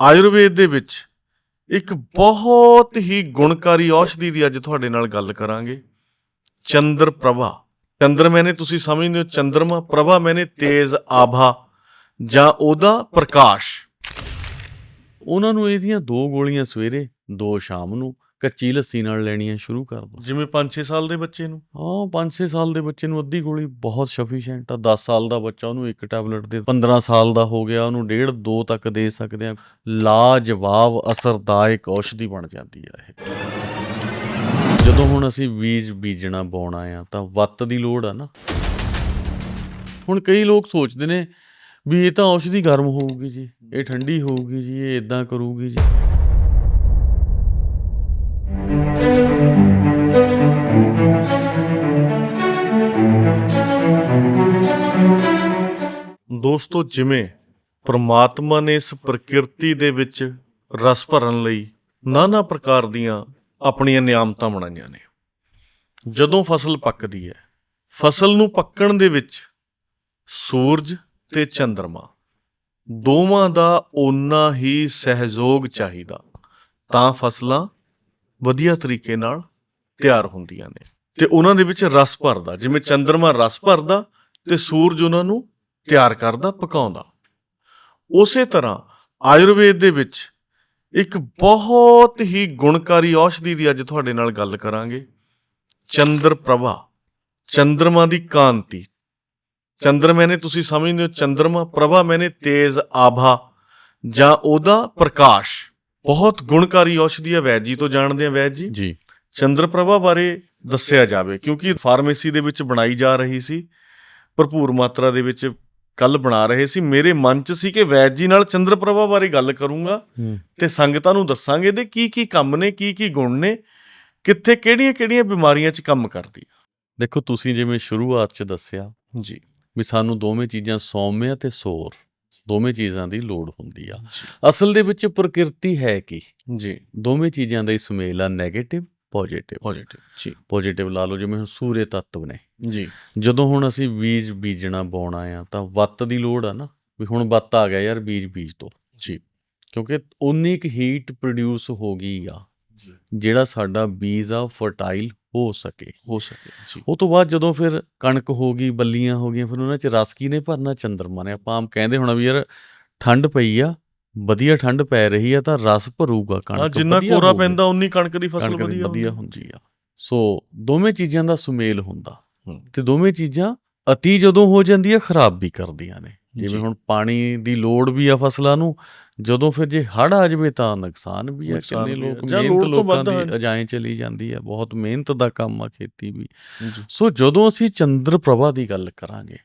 ਆਯੁਰਵੇਦ ਦੇ ਵਿੱਚ ਇੱਕ ਬਹੁਤ ਹੀ ਗੁਣਕਾਰੀ ਔਸ਼ਧੀ ਦੀ ਅੱਜ ਤੁਹਾਡੇ ਨਾਲ ਗੱਲ ਕਰਾਂਗੇ। ਚੰਦਰ ਪ੍ਰਭਾ। ਚੰਦਰ ਮੈਨੇ ਤੁਸੀਂ ਸਮਝਦੇ ਹੋ, ਚੰਦਰਮਾ, ਪ੍ਰਭਾ ਮੈਨੇ ਤੇਜ਼ ਆਭਾ ਜਾਂ ਉਹਦਾ ਪ੍ਰਕਾਸ਼। ਉਹਨਾਂ ਨੂੰ ਇਹਦੀਆਂ ਦੋ ਗੋਲੀਆਂ ਸਵੇਰੇ, ਦੋ ਸ਼ਾਮ ਨੂੰ ਕੱਚੀ ਲੱਸੀ ਨਾਲ ਲੈਣੀਆਂ ਸ਼ੁਰੂ ਕਰ ਦੋ। ਜਿਵੇਂ 5-6 ਸਾਲ ਦੇ ਬੱਚੇ ਨੂੰ? ਹਾਂ 5-6 ਸਾਲ ਦੇ ਬੱਚੇ ਨੂੰ ਅੱਧੀ ਗੋਲੀ ਬਹੁਤ ਸਫੀਸ਼ੀਐਂਟ ਆ। 10 ਸਾਲ ਦਾ ਬੱਚਾ ਉਹਨੂੰ ਇੱਕ ਟੈਬਲੇਟ ਦੇ 15 ਸਾਲ ਦਾ ਹੋ ਗਿਆ ਉਹਨੂੰ ਡੇਢ ਦੋ ਤੱਕ ਦੇ ਸਕਦੇ ਆ। ਲਾਜਵਾਬ ਅਸਰਦਾਇਕ ਔਸ਼ਧੀ ਬਣ ਜਾਂਦੀ ਆ ਇਹ। ਜਦੋਂ ਹੁਣ ਅਸੀਂ ਬੀਜ ਬੀਜਣਾ ਬੋਣਾ ਆ ਤਾਂ ਵੱਤ ਦੀ ਲੋੜ ਆ ਨਾ। ਹੁਣ ਕਈ ਲੋਕ ਸੋਚਦੇ ਨੇ ਵੀ ਇਹ ਤਾਂ ਔਸ਼ਧੀ ਗਰਮ ਹੋਊਗੀ ਜੀ ਇਹ ਠੰਡੀ ਹੋਊਗੀ ਜੀ ਇਹ ਇਦਾਂ ਕਰੂਗੀ ਜੀ। ਦੋਸਤੋ, ਜਿਵੇਂ ਪ੍ਰਮਾਤਮਾ ਨੇ ਇਸ ਪ੍ਰਕਿਰਤੀ ਦੇ ਵਿੱਚ ਰਸ ਭਰਨ ਲਈ ਨਾਨਾ ਪ੍ਰਕਾਰ ਦੀਆਂ ਆਪਣੀਆਂ ਨਿਆਮਤਾਂ ਬਣਾਈਆਂ ਨੇ। ਜਦੋਂ ਫਸਲ ਪੱਕਦੀ ਹੈ, ਫਸਲ ਨੂੰ ਪੱਕਣ ਦੇ ਵਿੱਚ ਸੂਰਜ ਤੇ ਚੰ드ਰਮਾ ਦੋਵਾਂ ਦਾ ਓਨਾ ਹੀ ਸਹਿਯੋਗ ਚਾਹੀਦਾ, ਤਾਂ ਫਸਲਾਂ ਵਧੀਆ ਤਰੀਕੇ ਨਾਲ ਤਿਆਰ ਹੁੰਦੀਆਂ ਨੇ ਤੇ ਉਹਨਾਂ ਦੇ ਵਿੱਚ ਰਸ ਭਰਦਾ, ਜਿਵੇਂ ਚੰ드ਰਮਾ ਰਸ ਭਰਦਾ ਤੇ ਸੂਰਜ ਉਹਨਾਂ ਨੂੰ ਤਿਆਰ ਕਰਦਾ ਪਕਾਉਂਦਾ। ਉਸੇ ਤਰ੍ਹਾਂ ਆਯੁਰਵੇਦ ਦੇ ਵਿੱਚ ਇੱਕ ਬਹੁਤ ਹੀ ਗੁਣਕਾਰੀ ਔਸ਼ਧੀ ਦੀ ਅੱਜ ਤੁਹਾਡੇ ਨਾਲ ਗੱਲ ਕਰਾਂਗੇ। ਚੰਦਰ ਪ੍ਰਭਾ ਚੰਦਰਮਾ ਦੀ ਕਾਂਤੀ। ਚੰਦਰ ਮੈਨੇ ਤੁਸੀਂ ਸਮਝਦੇ ਹੋ ਚੰਦਰਮਾ ਪ੍ਰਭਾ ਮੈਨੇ ਤੇਜ਼ ਆਭਾ ਜਾਂ ਉਹਦਾ ਪ੍ਰਕਾਸ਼। ਬਹੁਤ ਗੁਣਕਾਰੀ ਔਸ਼ਧੀ ਹੈ ਵੈਦ ਜੀ ਤੋਂ ਜਾਣਦੇ ਆ ਵੈਦ ਜੀ। ਜੀ। ਚੰਦਰ ਪ੍ਰਭਾ ਬਾਰੇ ਦੱਸਿਆ ਜਾਵੇ ਕਿਉਂਕਿ ਫਾਰਮੇਸੀ ਦੇ ਵਿੱਚ ਬਣਾਈ ਜਾ ਰਹੀ ਸੀ ਭਰਪੂਰ ਮਾਤਰਾ ਦੇ ਵਿੱਚ ਕੱਲ ਬਣਾ ਰਹੇ ਸੀ ਮੇਰੇ ਮਨ 'ਚ ਸੀ ਕਿ ਵੈਦ ਜੀ ਨਾਲ ਚੰਦਰ ਪ੍ਰਭਾ ਬਾਰੇ ਗੱਲ ਕਰੂੰਗਾ ਤੇ ਸੰਗਤਾਂ ਨੂੰ ਦੱਸਾਂਗੇ ਦੇ ਕੀ ਕੀ ਕੰਮ ਨੇ ਕੀ ਕੀ ਗੁਣ ਨੇ ਕਿੱਥੇ ਕਿਹੜੀਆਂ-ਕਿਹੜੀਆਂ ਬਿਮਾਰੀਆਂ 'ਚ ਕੰਮ ਕਰਦੀ ਆ। ਦੇਖੋ ਤੁਸੀਂ ਜਿਵੇਂ ਸ਼ੁਰੂਆਤ 'ਚ ਦੱਸਿਆ ਜੀ। ਵੀ ਸਾਨੂੰ ਦੋਵੇਂ ਚੀਜ਼ਾਂ ਸੌਮਿਆ ਤੇ ਸੋਰ ਦੋਵੇਂ ਚੀਜ਼ਾਂ ਦੀ ਲੋੜ ਹੁੰਦੀ ਆ। ਅਸਲ ਦੇ ਵਿੱਚ ਪ੍ਰਕਿਰਤੀ ਹੈ ਕੀ? ਜੀ। ਦੋਵੇਂ ਚੀਜ਼ਾਂ ਦਾ ਹੀ ਸੁਮੇਲ ਆ 네ਗੇਟਿਵ ਪੋਜ਼ਿਟਿਵ ਪੋਜ਼ਿਟਿਵ ਜੀ। ਪੋਜ਼ਿਟਿਵ ਲਾ ਲਓ ਜਿਵੇਂ ਹੁਣ ਸੂਰਯ ਤੱਤਵ ਨੇ ਜੀ। ਜਦੋਂ ਹੁਣ ਅਸੀਂ ਬੀਜ ਬੀਜਣਾ ਬੋਣਾ ਆ ਤਾਂ ਵੱਤ ਦੀ ਲੋੜ ਆ ਨਾ ਵੀ ਹੁਣ ਵੱਤ ਆ ਗਿਆ ਯਾਰ ਬੀਜ ਬੀਜ ਤੋਂ। ਜੀ। ਕਿਉਂਕਿ ਉਨੀ ਕੁ ਹੀਟ ਪ੍ਰੋਡਿਊਸ ਹੋ ਗਈ ਆ ਜੀ। ਜਿਹੜਾ ਸਾਡਾ ਬੀਜ ਆ ਫਰਟਾਈਲ ਹੋ ਸਕੇ। ਹੋ ਸਕੇ ਜੀ। ਉਹ ਤੋਂ ਬਾਅਦ ਜਦੋਂ ਫਿਰ ਕਣਕ ਹੋ ਗਈ ਬੱਲੀਆਂ ਹੋ ਗਈਆਂ ਫਿਰ ਉਹਨਾਂ 'ਚ ਰਸ ਕਿਹਨੇ ਭਰਨਾ? ਚੰਦਰਮਾ ਨੇ। ਆਪਾਂ ਆਮ ਕਹਿੰਦੇ ਹੋਣਾ ਵੀ ਯਾਰ ਠੰਡ ਪਈ ਆ ਵਧੀਆ ਠੰਡ ਪੈ ਰਹੀ ਆ ਤਾਂ ਰਸ ਭਰੂਗਾ ਹਾਂ ਕਣਕ ਜਿੰਨਾ ਵਧੀਆ ਕੋਰਾ ਹੋਊਗੀ। ਪੈਂਦਾ ਉਨੀ ਕਣਕ ਦੀ ਫਸਲ ਵਧੀਆ ਹੁੰਦੀ ਆ। ਸੋ ਦੋਵੇਂ ਚੀਜ਼ਾਂ ਦਾ ਸੁਮੇਲ ਹੁੰਦਾ। ਹੂੰ। ਤੇ ਦੋਵੇਂ ਚੀਜ਼ਾਂ ਅਤੀ ਜਦੋਂ ਹੋ ਜਾਂਦੀ ਆ ਖਰਾਬ ਵੀ ਕਰਦੀਆਂ ਨੇ। ਜਿਵੇਂ ਹੁਣ ਪਾਣੀ ਦੀ ਲੋੜ ਵੀ ਆ ਫਸਲਾਂ ਨੂੰ ਜਦੋਂ ਫਿਰ ਜੇ ਹੜ ਆ ਜਾਵੇ ਤਾਂ ਨੁਕਸਾਨ ਵੀ ਆ। ਕਿੰਨੇ। ਲੋਕ ਮਿਹਨਤ ਲੋਕਾਂ ਦੀ ਅਜਾਏ ਚਲੀ ਜਾਂਦੀ ਆ। ਬਹੁਤ ਮਿਹਨਤ ਦਾ ਕੰਮ ਆ ਖੇਤੀ ਵੀ। ਸੋ ਜਦੋਂ ਅਸੀਂ ਚੰਦਰ ਪ੍ਰਭਾ ਦੀ ਗੱਲ ਕਰਾਂਗੇ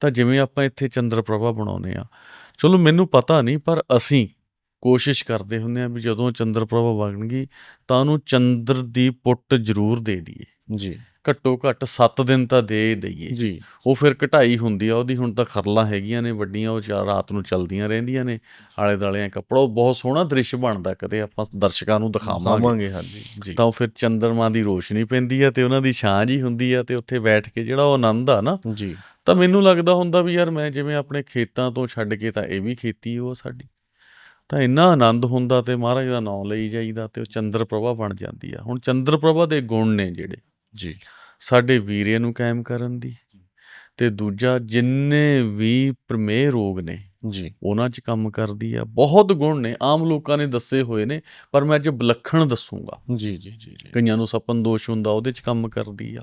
ਤਾਂ ਜਿਵੇਂ ਆਪਾਂ ਇੱਥੇ ਚੰਦਰ ਪ੍ਰਭਾ ਬਣਾਉਨੇ ਆ ਚਲੋ ਮੈਨੂੰ ਪਤਾ ਨਹੀਂ ਪਰ ਅਸੀਂ ਕੋਸ਼ਿਸ਼ ਕਰਦੇ ਹੁੰਦੇ ਆ ਵੀ ਜਦੋਂ ਚੰਦਰ ਪ੍ਰਭਾ ਬਣ ਗਈ ਤਾਂ ਉਹਨੂੰ ਚੰਦਰ ਦੀ ਪੁੱਟ ਜ਼ਰੂਰ ਦੇ ਦਈਏ। ਜੀ। ਘੱਟੋ ਘੱਟ 7 ਦਿਨ ਤਾਂ ਦੇ ਦਈਏ। ਜੀ। ਉਹ ਫਿਰ ਘਟਾਈ ਹੁੰਦੀ ਆ ਉਹਦੀ ਹੁਣ ਤਾਂ ਖਰਲਾਂ ਹੈਗੀਆਂ ਨੇ ਵੱਡੀਆਂ ਉਹ ਰਾਤ ਨੂੰ ਚਲਦੀਆਂ ਰਹਿੰਦੀਆਂ ਨੇ ਆਲੇ ਦਾਲੇ ਕੱਪੜਾ ਬਹੁਤ ਸੋਹਣਾ ਦ੍ਰਿਸ਼ ਬਣਦਾ ਕਦੇ ਆਪਾਂ ਦਰਸ਼ਕਾਂ ਨੂੰ ਦਿਖਾਵਾਂਗੇ। ਖਾਵਾਂਗੇ ਹਾਂਜੀ ਜੀ। ਤਾਂ ਉਹ ਫਿਰ ਚੰਦਰਮਾ ਦੀ ਰੋਸ਼ਨੀ ਪੈਂਦੀ ਆ ਤੇ ਉਹਨਾਂ ਦੀ ਛਾਂ ਜੀ ਹੁੰਦੀ ਆ ਤੇ ਉੱਥੇ ਬੈਠ ਕੇ ਜਿਹੜਾ ਉਹ ਆਨੰਦ ਆ ਨਾ ਜੀ। ਤਾਂ ਮੈਨੂੰ ਲੱਗਦਾ ਹੁੰਦਾ ਵੀ ਯਾਰ ਮੈਂ ਜਿਵੇਂ ਆਪਣੇ ਖੇਤਾਂ ਤੋਂ ਛੱਡ ਕੇ ਤਾਂ ਇਹ ਵੀ ਖੇਤੀ ਉਹ ਸਾਡੀ। ਤਾਂ ਇੰਨਾ ਆਨੰਦ ਹੁੰਦਾ ਤੇ ਮਹਾਰਾਜ ਦਾ ਨਾਮ ਲਈ ਜਾਈਦਾ ਤੇ ਉਹ ਚੰਦਰ ਪ੍ਰਭਾ ਬਣ ਜਾਂਦੀ ਆ। ਹੁਣ ਚੰਦਰ ਪ੍ਰਭਾ ਦੇ ਗੁਣ ਨੇ ਜਿਹੜੇ ਜੀ। ਸਾਡੇ ਵੀਰੇ ਨੂੰ ਕਾਇਮ ਕਰਨ ਦੀ ਤੇ ਦੂਜਾ ਜਿੰਨੇ ਵੀ ਪ੍ਰਮੇਹ ਰੋਗ ਨੇ ਜੀ। ਉਹਨਾਂ 'ਚ ਕੰਮ ਕਰਦੀ ਆ। ਬਹੁਤ ਗੁਣ ਨੇ ਆਮ ਲੋਕਾਂ ਨੇ ਦੱਸੇ ਹੋਏ ਨੇ ਪਰ ਮੈਂ ਅੱਜ ਵਿਲੱਖਣ ਦੱਸੂਗਾ। ਜੀ ਜੀ ਜੀ ਕਈਆਂ ਨੂੰ ਸਪਨ ਦੋਸ਼ ਹੁੰਦਾ ਉਹਦੇ 'ਚ ਕੰਮ ਕਰਦੀ ਆ।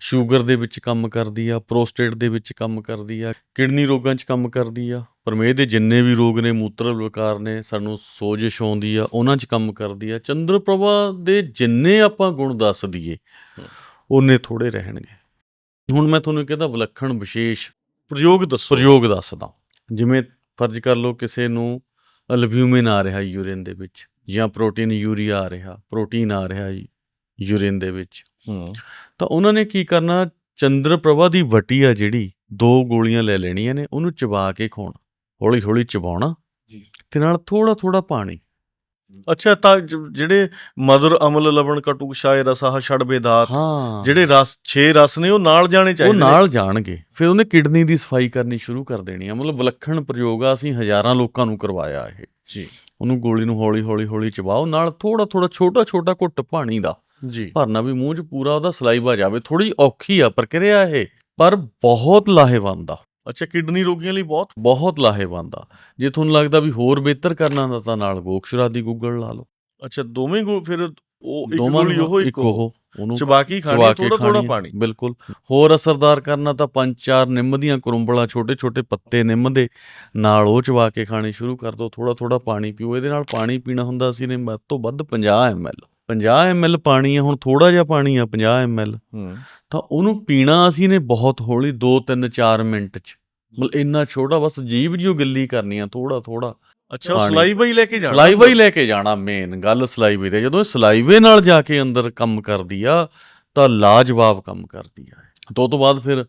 ਸ਼ੂਗਰ ਦੇ ਵਿੱਚ ਕੰਮ ਕਰਦੀ ਆ ਪ੍ਰੋਸਟੇਟ ਦੇ ਵਿੱਚ ਕੰਮ ਕਰਦੀ ਆ ਕਿਡਨੀ ਰੋਗਾਂ 'ਚ ਕੰਮ ਕਰਦੀ ਆ। ਪਰਮੇਹ ਦੇ ਜਿੰਨੇ ਵੀ ਰੋਗ ਨੇ ਮੂਤਰ ਵਿਕਾਰ ਨੇ ਸਾਨੂੰ ਸੋਜਿਸ਼ ਆਉਂਦੀ ਆ ਉਹਨਾਂ 'ਚ ਕੰਮ ਕਰਦੀ ਆ। ਚੰਦਰ ਪ੍ਰਭਾ ਦੇ ਜਿੰਨੇ ਆਪਾਂ ਗੁਣ ਦੱਸ ਦਈਏ ਉਹਨੇ ਥੋੜੇ ਰਹਿਣਗੇ। ਹੁਣ ਮੈਂ ਤੁਹਾਨੂੰ ਕਹਿੰਦਾ ਵਿਲੱਖਣ ਵਿਸ਼ੇਸ਼ ਪ੍ਰਯੋਗ ਦੱਸੋ। ਪ੍ਰਯੋਗ ਦੱਸਦਾ। ਜਿਵੇਂ ਫਰਜ਼ ਕਰ ਲਓ ਕਿਸੇ ਨੂੰ ਅਲਬਿਊਮਿਨ ਆ ਰਿਹਾ ਯੂਰਿਨ ਦੇ ਵਿੱਚ ਜਾਂ ਪ੍ਰੋਟੀਨ ਯੂਰੀਆ ਆ ਰਿਹਾ ਪ੍ਰੋਟੀਨ ਆ ਰਿਹਾ ਯੂਰਿਨ ਦੇ ਵਿੱਚ। ਤਾਂ ਉਹਨਾਂ ਨੇ ਕੀ ਕਰਨਾ ਚੰਦਰ ਪ੍ਰਭਾ ਦੀ ਵਟੀ ਆ ਜਿਹੜੀ ਦੋ ਗੋਲੀਆਂ ਲੈ ਲੈਣੀਆਂ ਨੇ ਉਹਨੂੰ ਚਬਾ ਕੇ ਖਾਣਾ ਹੌਲੀ ਹੌਲੀ ਚਬਾਉਣਾ ਜੀ। ਤੇ ਨਾਲ ਥੋੜਾ ਥੋੜਾ ਪਾਣੀ। ਅੱਛਾ ਤਾਂ ਜ- ਜਿਹੜੇ ਮధుਰ ਅਮਲ ਲਵਣ ਕਟੂ ਸ਼ਾਇ ਰਸਹ ਛੜ ਬੇਦਾਤ ਹਾਂ। ਜਿਹੜੇ ਰਸ 6 ਰਸ ਨੇ ਉਹ ਨਾਲ ਜਾਣੇ ਉਹ ਚਾਹੀਦੇ ਨੇ। ਨਾਲ ਜਾਣਗੇ। ਫਿਰ ਉਹਨੇ ਕਿਡਨੀ ਦੀ ਸਫ਼ਾਈ ਕਰਨੀ ਸ਼ੁਰੂ ਕਰ ਦੇਣੀ ਆ। ਮਤਲਬ ਵਿਲੱਖਣ ਪ੍ਰਯੋਗ ਆ ਅਸੀਂ ਹਜ਼ਾਰਾਂ ਲੋਕਾਂ ਨੂੰ ਕਰਵਾਇਆ ਇਹ। ਜੀ। ਉਹਨੂੰ ਗੋਲੀ ਨੂੰ ਹੌਲੀ ਹੌਲੀ ਹੌਲੀ ਚਬਾਓ। ਨਾਲ ਥੋੜਾ ਥੋੜਾ ਛੋਟਾ ਛੋਟਾ ਘੁੱਟ ਪਾਣੀ ਦਾ। ਜੀ। ਭਰਨਾ ਵੀ ਮੂੰਹ 'ਚ ਪੂਰਾ ਉਹਦਾ ਸਲਾਈਵਾ ਜਾਵੇ। ਥੋੜੀ ਔਖੀ ਆ ਪ੍ਰਕਿਰਿਆ ਇਹ ਪਰ ਬਹੁਤ ਲਾਹੇਵੰਦ ਆ। ਅੱਛਾ ਕਿਡਨੀ ਰੋਗੀਆਂ ਲਈ ਬਹੁਤ? ਬਹੁਤ ਲਾਹੇਵੰਦ ਆ। ਜੇ ਤੁਹਾਨੂੰ ਲੱਗਦਾ ਵੀ ਹੋਰ ਬਿਹਤਰ ਕਰਨਾ ਦਾ ਤਾਂ ਨਾਲ ਗੋਕਸ਼ਰਾ ਦੀ ਗੁੱਗਲ ਲਾ ਲਓ। ਅੱਛਾ ਦੋਵੇਂ ਗੋ ਫਿਰ ਉਹ ਇੱਕ ਗੋਲੀ ਉਹ ਇੱਕ ਉਹ। ਉਹਨੂੰ ਚਬਾ ਕੇ ਚਬਾ ਖਾਣੀ ਥੋੜਾ ਥੋੜਾ। ਪਾਣੀ। ਬਿਲਕੁਲ। ਹੋਰ ਅਸਰਦਾਰ ਕਰਨਾ ਤਾਂ ਪੰਜ ਚਾਰ ਨਿੰਮ ਦੀਆਂ ਕਰੁੰਬਲਾਂ ਛੋਟੇ ਛੋਟੇ ਪੱਤੇ ਨਿੰਮ ਦੇ ਨਾਲ ਉਹ ਚਬਾ ਕੇ ਖਾਣੇ ਸ਼ੁਰੂ ਕਰ ਦਿਓ ਥੋੜਾ ਥੋੜਾ ਪਾਣੀ ਪੀਓ। ਇਹਦੇ ਨਾਲ ਪਾਣੀ ਪੀਣਾ ਹੁੰਦਾ ਸੀ ਨੇ ਵੱਧ ਤੋਂ ਵੱਧ 50 ml 50 ml ਪਾਣੀ ਆ ਹੁਣ ਥੋੜਾ ਜਿਹਾ ਪਾਣੀ ਆ 50 ml ਹੂੰ। ਤਾਂ ਉਹਨੂੰ ਪੀਣਾ ਅਸੀਂ ਨੇ ਬਹੁਤ ਹੌਲੀ 2 3 4 ਮਿੰਟ ਚ। ਮਤਲਬ ਇੰਨਾ ਛੋਟਾ ਬਸ ਜੀਭ ਜਿਉ ਗਿੱਲੀ ਕਰਨੀ ਆ ਥੋੜਾ ਥੋੜਾ ਅੱਛਾ। ਸਲਾਈਵਾ ਹੀ ਲੈ ਕੇ ਜਾਣਾ। ਸਲਾਈਵਾ ਹੀ ਲੈ ਕੇ ਜਾਣਾ ਮੇਨ ਗੱਲ ਸਲਾਈਵੇ ਤੇ। ਜਦੋਂ ਸਲਾਈਵੇ ਨਾਲ ਜਾ ਕੇ ਅੰਦਰ ਕੰਮ ਕਰਦੀ ਆ ਤਾਂ ਲਾਜਵਾਬ ਕੰਮ ਕਰਦੀ ਆ ਤੋਂ ਤੋਂ ਬਾਅਦ ਫਿਰ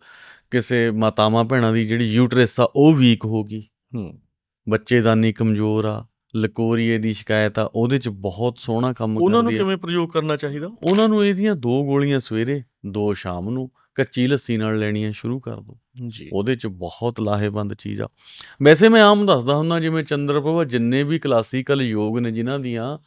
ਕਿਸੇ ਮਾਤਾਵਾਂ ਭੈਣਾਂ ਦੀ ਜਿਹੜੀ ਯੂਟਰਸ ਆ ਉਹ ਵੀਕ ਹੋ ਗਈ। ਹੂੰ। ਬੱਚੇਦਾਨੀ ਕਮਜ਼ੋਰ ਆ ਲਕੋਰੀਏ ਦੀ ਸ਼ਿਕਾਇਤ ਆ ਉਹਦੇ ਚ ਬਹੁਤ ਸੋਹਣਾ ਕੰਮ ਉਹਨਾਂ ਨੂੰ ਕਰਦੀ ਕਿਵੇਂ ਪ੍ਰਯੋਗ ਕਰਨਾ ਚਾਹੀਦਾ? ਉਹਨਾਂ ਨੂੰ ਇਹਦੀਆਂ ਦੋ ਗੋਲੀਆਂ ਸਵੇਰੇ ਦੋ ਸ਼ਾਮ ਨੂੰ ਕੱਚੀ ਲੱਸੀ ਨਾਲ ਲੈਣੀਆਂ ਸ਼ੁਰੂ ਕਰ ਦਿਓ ਜੀ। ਉਹਦੇ ਚ ਬਹੁਤ ਲਾਹੇਵੰਦ ਚੀਜ਼ ਆ। ਵੈਸੇ ਮੈਂ ਆਮ ਦੱਸਦਾ ਹੁੰਦਾ ਜਿਵੇਂ ਚੰਦਰਪ੍ਰਭਾ ਜਿੰਨੇ ਵੀ ਕਲਾਸੀਕਲ ਯੋਗ ਨੇ ਜਿਨ੍ਹਾਂ ਦੀਆਂ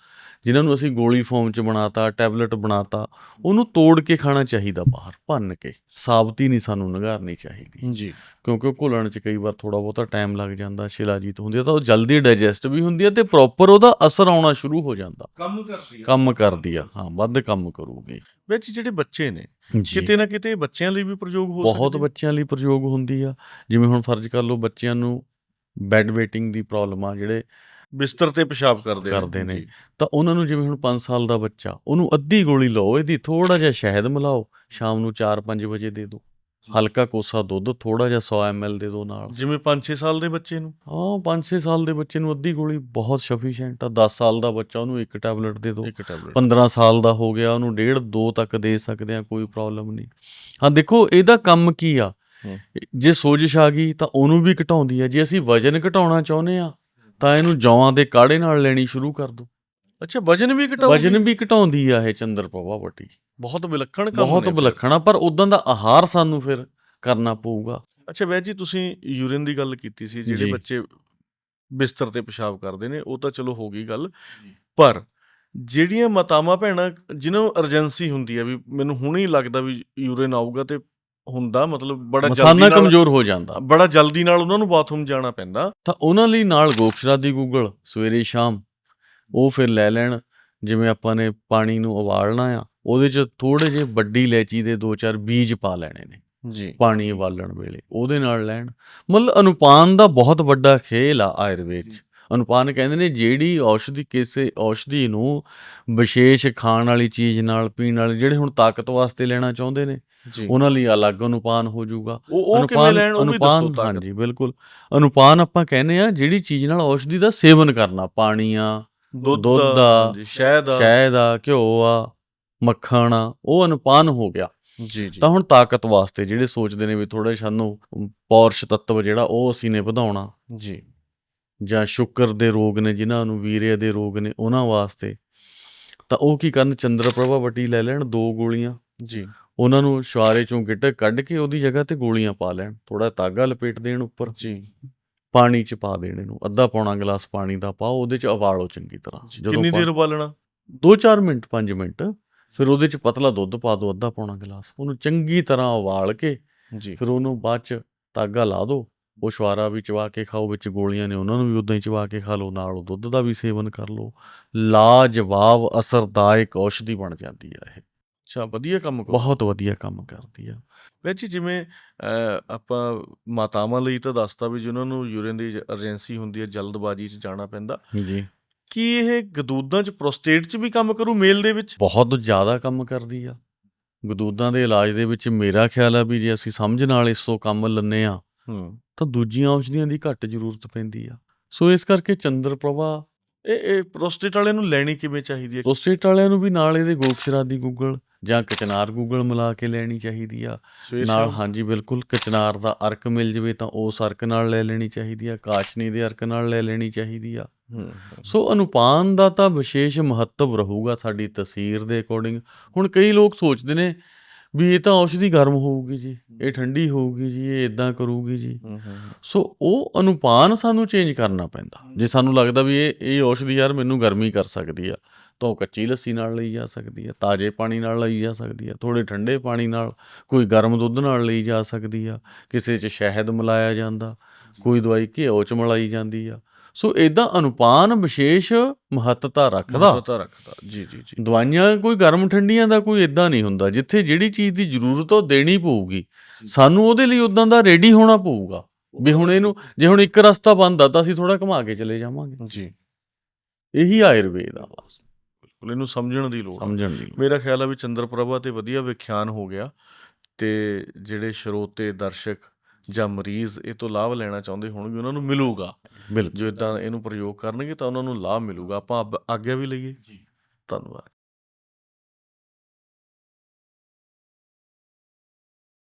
ਜਿਨ੍ਹਾਂ ਨੂੰ ਅਸੀਂ ਗੋਲੀ ਫਾਰਮ ਚ ਬਣਾਤਾ ਟੈਬਲੇਟ ਬਣਾਤਾ ਉਹਨੂੰ ਤੋੜ ਕੇ ਖਾਣਾ ਚਾਹੀਦਾ ਬਾਹਰ ਭੰਨ ਕੇ। ਸਾਬਤੀ ਨਹੀਂ ਸਾਨੂੰ ਨਿਗਾਰਨੀ ਚਾਹੀਦੀ। ਜੀ। ਕਿਉਂਕਿ ਉਹ ਘੁਲਣ ਚ ਕਈ ਵਾਰ ਥੋੜਾ ਬਹੁਤਾ ਟਾਈਮ ਲੱਗ ਜਾਂਦਾ ਸ਼ਿਲਾਜੀਤ ਹੁੰਦੀ ਆ ਤਾਂ ਉਹ ਜਲਦੀ ਡਾਈਜੈਸਟ ਵੀ ਹੁੰਦੀ ਆ ਤੇ ਪ੍ਰੋਪਰ ਉਹਦਾ ਅਸਰ ਆਉਣਾ ਸ਼ੁਰੂ ਹੋ ਜਾਂਦਾ। ਕੰਮ ਕਰਦੀ ਕੰਮ ਕਰਦੀ ਆ ਹਾਂ ਵੱਧ ਕੰਮ ਕਰੂਗੀ। ਵਿੱਚ ਜਿਹੜੇ ਬੱਚੇ ਨੇ ਕਿਤੇ ਨਾ ਕਿਤੇ ਬੱਚਿਆਂ ਲਈ ਵੀ ਪ੍ਰਯੋਗ ਹੋ ਬਹੁਤ ਸਕਦੇ ਬੱਚਿਆਂ ਲਈ ਪ੍ਰਯੋਗ ਹੁੰਦੀ ਆ। ਜਿਵੇਂ ਹੁਣ ਫਰਜ਼ ਕਰ ਲਓ ਬੱਚਿਆਂ ਨੂੰ ਬੈੱਡ ਵੇਟਿੰਗ ਦੀ ਪ੍ਰੋਬਲਮ ਆ ਜਿਹੜੇ ਬਿਸਤਰ ਤੇ ਪਿਸ਼ਾਬ ਕਰਦੇ ਕਰਦੇ ਨੇ। ਤਾਂ ਉਹਨਾਂ ਨੂੰ ਜਿਵੇਂ ਹੁਣ 5 ਸਾਲ ਦਾ ਬੱਚਾ ਉਹਨੂੰ ਅੱਧੀ ਗੋਲੀ ਲਓ ਇਹਦੀ ਥੋੜਾ ਜਿਹਾ ਸ਼ਹਿਦ ਮਿਲਾਓ ਸ਼ਾਮ ਨੂੰ 4-5 ਵਜੇ ਦੇ ਦਿਓ। ਹਲਕਾ ਕੋਸਾ ਦੁੱਧ ਥੋੜਾ ਜਿਹਾ 100 ml ਦੇ ਦਿਓ ਨਾਲ। ਜਿਵੇਂ 5-6 ਸਾਲ ਦੇ ਬੱਚੇ ਨੂੰ। ਹਾਂ 5-6 ਸਾਲ ਦੇ ਬੱਚੇ ਨੂੰ ਅੱਧੀ ਗੋਲੀ ਬਹੁਤ ਸਫੀਸ਼ੀਐਂਟ ਆ। 10 ਸਾਲ ਦਾ ਬੱਚਾ ਉਹਨੂੰ ਇੱਕ ਟੈਬਲੇਟ ਦੇ ਦਿਓ। ਇੱਕ ਟੈਬਲੇਟ। 15 ਸਾਲ ਦਾ ਹੋ ਗਿਆ ਉਹਨੂੰ ਡੇਢ ਦੋ ਤੱਕ ਦੇ ਸਕਦੇ ਆ ਕੋਈ ਪ੍ਰੋਬਲਮ ਨਹੀਂ। ਹਾਂ ਦੇਖੋ ਇਹਦਾ ਕੰਮ ਕੀ ਆ। ਜੇ ਸੋਜਸ਼ ਆ ਗਈ ਤਾਂ ਉਹਨੂੰ ਵੀ ਘਟਾਉਂਦੀ ਆ। ਜੇ ਅਸੀਂ ਵਜਨ ਘਟਾਉਣਾ ਚਾਹੁੰਦੇ ਆ ਤਾਂ ਇਹਨੂੰ ਜੌਆਂ ਦੇ ਕਾੜੇ ਨਾਲ ਲੈਣੀ ਸ਼ੁਰੂ ਕਰ ਦੋ। ਅੱਛਾ ਵਜਨ ਵੀ ਘਟਾਉਂਦੀ ਵਜਨ ਵੀ ਘਟਾਉਂਦੀ ਆ ਇਹ ਚੰਦਰ ਪ੍ਰਭਾ ਵੱਟੀ। ਬਹੁਤ ਵਿਲੱਖਣ ਕੰਮ ਬਹੁਤ। ਵਿਲੱਖਣ ਆ ਪਰ ਉਦਾਂ ਦਾ ਆਹਾਰ ਸਾਨੂੰ ਫਿਰ ਕਰਨਾ ਪਊਗਾ। ਅੱਛਾ ਵੈਦ ਜੀ ਤੁਸੀਂ ਯੂਰਿਨ ਦੀ ਗੱਲ ਕੀਤੀ ਸੀ ਜਿਹੜੇ। ਬੱਚੇ ਬਿਸਤਰ ਤੇ ਪਿਸ਼ਾਬ ਕਰਦੇ ਨੇ ਉਹ ਤਾਂ ਚਲੋ ਹੋ ਗਈ ਗੱਲ। ਪਰ ਜਿਹੜੀਆਂ ਮਾਤਾਵਾਂ ਭੈਣਾਂ ਜਿਨ੍ਹਾਂ ਨੂੰ ਅਰਜੈਂਸੀ ਹੁੰਦੀ ਆ ਵੀ ਮੈਨੂੰ ਹੁਣੇ ਹੀ ਲੱਗਦਾ ਵੀ ਯੂਰਿਨ ਆਊਗਾ ਤੇ ਹੁੰਦਾ ਮਤਲਬ ਬੜਾ ਜਲਦੀ ਨਾਲ ਕਮਜ਼ੋਰ ਹੋ ਜਾਂਦਾ। ਬੜਾ ਜਲਦੀ ਨਾਲ ਉਹਨਾਂ ਨੂੰ ਬਾਥਰੂਮ ਜਾਣਾ ਪੈਂਦਾ। ਤਾਂ ਉਹਨਾਂ ਲਈ ਨਾਲ ਗੋਖਸ਼ਰਾ ਦੀ ਗੂਗਲ ਸਵੇਰੇ ਸ਼ਾਮ। ਉਹ ਫਿਰ ਲੈ ਲੈਣ ਜਿਵੇਂ ਆਪਾਂ ਨੇ ਪਾਣੀ ਨੂੰ ਉਬਾਲਣਾ ਆ ਉਹਦੇ 'ਚ ਥੋੜੇ ਜਿਹੇ ਵੱਡੀ ਇਲਾਇਚੀ ਦੇ ਦੋ ਚਾਰ ਬੀਜ ਪਾ ਲੈਣੇ ਨੇ। ਜੀ। ਪਾਣੀ ਉਬਾਲਣ ਵੇਲੇ ਉਹਦੇ ਨਾਲ ਲੈਣ। ਮਤਲਬ ਅਨੁਪਾਨ ਦਾ ਬਹੁਤ ਵੱਡਾ ਖੇਲ ਆ ਆਯੁਰਵੇਦ 'ਚ। ਅਨੁਪਾਨ ਕਹਿੰਦੇ ਨੇ ਜਿਹੜੀ ਔਸ਼ਧੀ ਕਿਸੇ ਔਸ਼ਧੀ ਨੂੰ ਵਿਸ਼ੇਸ਼ ਖਾਣ ਵਾਲੀ ਚੀਜ਼ ਨਾਲ ਪੀਣ ਵਾਲੀ ਜਿਹੜੇ ਹੁਣ ਤਾਕਤ ਵਾਸਤੇ ਲੈਣਾ ਚਾਹੁੰਦੇ ਨੇ ਉਹਨਾਂ ਲਈ ਅਲੱਗ ਅਨੁਪਾਨ ਹੋ ਜਾਊਗਾ। ਦੱਸੋ ਤਾਕਤ। ਹਾਂਜੀ ਬਿਲਕੁਲ। ਅਨੁਪਾਨ ਆਪਾਂ ਕਹਿੰਦੇ ਆ ਜਿਹੜੀ ਚੀਜ਼ ਨਾਲ ਔਸ਼ਧੀ ਦਾ ਸੇਵਨ ਕਰਨਾ ਪਾਣੀ ਆ ਦੁੱਧ ਆ, ਸ਼ਹਿਦ ਆ। ਸ਼ਹਿਦ ਆ ਘਿਓ ਆ ਮੱਖਣ ਆ ਉਹ ਅਨੁਪਾਨ ਹੋ ਗਿਆ। ਜੀ ਜੀ। ਤਾਂ ਹੁਣ ਤਾਕਤ ਵਾਸਤੇ ਜਿਹੜੇ ਸੋਚਦੇ ਨੇ ਵੀ ਥੋੜਾ ਸਾਨੂੰ ਪੌਰਸ਼ ਤੱਤਵ ਜਿਹੜਾ ਉਹ ਅਸੀਂ ਨੇ ਵਧਾਉਣਾ ਜੀ। ਜਾਂ ਸ਼ੁਕਰ ਦੇ ਰੋਗ ਨੇ ਜਿਨ੍ਹਾਂ ਨੂੰ ਵੀਰੇ ਦੇ ਰੋਗ ਨੇ ਉਹਨਾਂ ਵਾਸਤੇ। ਤਾਂ ਉਹ ਕੀ ਕਰਨ? ਚੰਦਰ ਪ੍ਰਭਾ ਵਟੀ ਲੈ ਲੈਣ ਦੋ ਗੋਲੀਆਂ। ਜੀ। ਉਹਨਾਂ ਨੂੰ ਸ਼ਵਾਰੇ ਚੋਂ ਗਿੱਟਕ ਕੱਢ ਕੇ ਉਹਦੀ ਜਗ੍ਹਾ ਤੇ ਗੋਲੀਆਂ ਪਾ ਲੈਣ। ਥੋੜਾ ਧਾਗਾ ਲਪੇਟ ਦੇਣ ਉੱਪਰ। ਜੀ। ਪਾਣੀ ਚ ਪਾ ਦੇਣ ਇਹਨੂੰ। ਅੱਧਾ ਪੌਣਾ ਗਲਾਸ ਪਾਣੀ ਦਾ ਪਾਓ ਉਹਦੇ ਚ ਉਬਾਲੋ ਚੰਗੀ ਤਰ੍ਹਾਂ। ਕਿੰਨੀ ਦੇਰ ਉਬਾਲਣਾ? 2-4 ਮਿੰਟ 5 ਮਿੰਟ। ਫਿਰ ਉਹਦੇ ਚ ਪਤਲਾ ਦੁੱਧ ਪਾ ਦਿਓ ਅੱਧਾ ਪੌਣਾ ਗਲਾਸ। ਉਹਨੂੰ ਚੰਗੀ ਤਰ੍ਹਾਂ ਉਬਾਲ ਕੇ ਜੀ। ਫਿਰ ਉਹਨੂੰ ਬਾਅਦ ਚ ਤਾਗਾ ਲਾ ਦਿਓ ਉਹ ਸ਼ਵਾਰਾ ਵੀ ਚਵਾ ਕੇ ਖਾਓ ਵਿੱਚ ਗੋਲੀਆਂ ਨੇ ਉਹਨਾਂ ਨੂੰ ਵੀ ਉਦਾਂ ਹੀ ਚਵਾ ਕੇ ਖਾ ਲਓ ਨਾਲ ਉਹ ਦੁੱਧ ਦਾ ਵੀ ਸੇਵਨ ਕਰ ਲਓ। ਲਾਜਵਾਬ ਅਸਰਦਾਇਕ ਔਸ਼ਧੀ ਬਣ ਜਾਂਦੀ ਆ ਇਹ। ਅੱਛਾ ਵਧੀਆ ਕੰਮ ਕਰੋ। ਬਹੁਤ ਵਧੀਆ ਕੰਮ ਕਰਦੀ ਆ। ਵੈਸੇ ਜਿਵੇਂ ਆਪਾਂ ਮਾਤਾਵਾਂ ਲਈ ਤਾਂ ਦੱਸਤਾ ਵੀ ਜਿਨ੍ਹਾਂ ਨੂੰ ਯੂਰਿਨ ਦੀ ਅਰਜੈਂਸੀ ਹੁੰਦੀ ਹੈ ਜਲਦਬਾਜ਼ੀ 'ਚ ਜਾਣਾ ਪੈਂਦਾ। ਜੀ। ਕੀ ਇਹ ਗਦੂਦਾਂ 'ਚ ਪ੍ਰੋਸਟੇਟ 'ਚ ਵੀ ਕੰਮ ਕਰੂ ਮੇਲ ਦੇ ਵਿੱਚ? ਬਹੁਤ ਜ਼ਿਆਦਾ ਕੰਮ ਕਰਦੀ ਆ। ਗਦੂਦਾਂ ਦੇ ਇਲਾਜ ਦੇ ਵਿੱਚ ਮੇਰਾ ਖਿਆਲ ਆ ਵੀ ਜੇ ਅਸੀਂ ਸਮਝ ਨਾਲ ਇਸ ਤੋਂ ਕੰਮ ਲੰਨੇ ਆ ਹੂੰ ਤਾਂ ਦੂਜੀਆਂ ਔਸ਼ਧੀਆਂ ਦੀ ਘੱਟ ਜ਼ਰੂਰਤ ਪੈਂਦੀ ਆ ਸੋ ਇਸ ਕਰਕੇ ਚੰਦਰ ਪ੍ਰਭਾ ਇਹ ਇਹ ਪ੍ਰੋਸਟੇਟ ਵਾਲਿਆਂ ਨੂੰ ਲੈਣੀ ਕਿਵੇਂ ਚਾਹੀਦੀ ਹੈ ਪ੍ਰੋਸਟੇਟ ਵਾਲਿਆਂ ਨੂੰ ਵੀ ਨਾਲ ਇਹਦੇ ਗੋਖਸ਼ਰਾ ਦੀ ਗੂਗਲ ਜਾਂ ਕਚਨਾਰ ਗੂਗਲ ਮਿਲਾ ਕੇ ਲੈਣੀ ਚਾਹੀਦੀ ਆ ਨਾਲ? ਹਾਂਜੀ ਬਿਲਕੁਲ ਕਚਨਾਰ ਦਾ ਅਰਕ ਮਿਲ ਜਵੇ ਤਾਂ ਉਸ ਅਰਕ ਨਾਲ ਲੈ ਲੈਣੀ ਚਾਹੀਦੀ ਆ ਕਾਸ਼ਨੀ ਦੇ ਅਰਕ ਨਾਲ ਲੈ ਲੈਣੀ ਚਾਹੀਦੀ ਆ। ਸੋ ਅਨੁਪਾਨ ਦਾ ਤਾਂ ਵਿਸ਼ੇਸ਼ ਮਹੱਤਵ ਰਹੂਗਾ ਸਾਡੀ ਤਸਵੀਰ ਦੇ ਅਕੋਰਡਿੰਗ ਹੁਣ ਕਈ ਲੋਕ ਸੋਚਦੇ ਨੇ ਵੀ ਇਹ ਤਾਂ ਔਸ਼ਧੀ ਗਰਮ ਹੋਊਗੀ ਜੀ ਇਹ ਠੰਡੀ ਹੋਊਗੀ ਜੀ ਇਹ ਇਦਾਂ ਕਰੂਗੀ ਜੀ। ਸੋ ਉਹ ਅਨੁਪਾਨ ਸਾਨੂੰ ਚੇਂਜ ਕਰਨਾ ਪੈਂਦਾ। ਜੇ ਸਾਨੂੰ ਲੱਗਦਾ ਵੀ ਇਹ ਇਹ ਔਸ਼ਧੀ ਯਾਰ ਮੈਨੂੰ ਗਰਮੀ ਕਰ ਸਕਦੀ ਆ ਤਾਂ ਉਹ ਕੱਚੀ ਲੱਸੀ ਨਾਲ ਲਈ ਜਾ ਸਕਦੀ ਆ ਤਾਜ਼ੇ ਪਾਣੀ ਨਾਲ ਲਈ ਜਾ ਸਕਦੀ ਆ ਥੋੜੇ ਠੰਡੇ ਪਾਣੀ ਨਾਲ ਕੋਈ ਗਰਮ ਦੁੱਧ ਨਾਲ ਲਈ ਜਾ ਸਕਦੀ ਆ ਕਿਸੇ 'ਚ ਸ਼ਹਿਦ ਮਿਲਾਇਆ ਜਾਂਦਾ ਕੋਈ ਦਵਾਈ ਘਿਓ 'ਚ ਮਿਲਾਈ ਜਾਂਦੀ ਆ ਸੋ ਇਦਾਂ ਅਨੁਪਾਨ ਵਿਸ਼ੇਸ਼ ਮਹੱਤਤਾ ਰੱਖਦਾ। ਮਹੱਤਤਾ ਰੱਖਦਾ। ਜੀ ਜੀ ਜੀ। ਦਵਾਈਆਂ ਕੋਈ ਗਰਮ ਠੰਡੀਆਂ ਦਾ ਕੋਈ ਇਦਾਂ ਨਹੀਂ ਹੁੰਦਾ। ਜਿੱਥੇ ਜਿਹੜੀ ਚੀਜ਼ ਦੀ ਜ਼ਰੂਰਤ ਉਹ ਦੇਣੀ ਪਊਗੀ। ਸਾਨੂੰ ਉਹਦੇ ਲਈ ਉਦਾਂ ਦਾ ਰੈਡੀ ਹੋਣਾ ਪਊਗਾ। ਵੀ ਹੁਣ ਇਹਨੂੰ ਜੇ ਹੁਣ ਇੱਕ ਰਸਤਾ ਬੰਦ ਆ ਤਾਂ ਅਸੀਂ ਥੋੜਾ ਘੁਮਾ ਕੇ ਚਲੇ ਜਾਵਾਂਗੇ। ਜੀ। ਇਹੀ ਆਯੁਰਵੇਦ ਆ ਬਸ। ਬਿਲਕੁਲ ਇਹਨੂੰ ਸਮਝਣ ਦੀ ਲੋੜ। ਸਮਝਣ ਦੀ ਮੇਰਾ ਖਿਆਲ ਆ ਵੀ ਚੰਦਰਪ੍ਰਭਾ ਤੇ ਵਧੀਆ ਵਿਖਿਆਨ ਹੋ ਗਿਆ ਤੇ ਜਿਹੜੇ ਸਰੋਤੇ ਦਰਸ਼ਕ ਜਾਂ ਮਰੀਜ਼ ਇਹ ਤੋਂ ਲਾਭ ਲੈਣਾ ਚਾਹੁੰਦੇ ਹੋਣਗੇ ਉਹਨਾਂ ਨੂੰ ਮਿਲੂਗਾ। ਜੋ ਇਦਾਂ ਇਹਨੂੰ ਪ੍ਰਯੋਗ ਕਰਨਗੇ ਤਾਂ ਉਹਨਾਂ ਨੂੰ ਲਾਭ ਮਿਲੂਗਾ। ਆਪਾਂ ਆਗਿਆ ਵੀ ਲਈਏ। ਧੰਨਵਾਦ।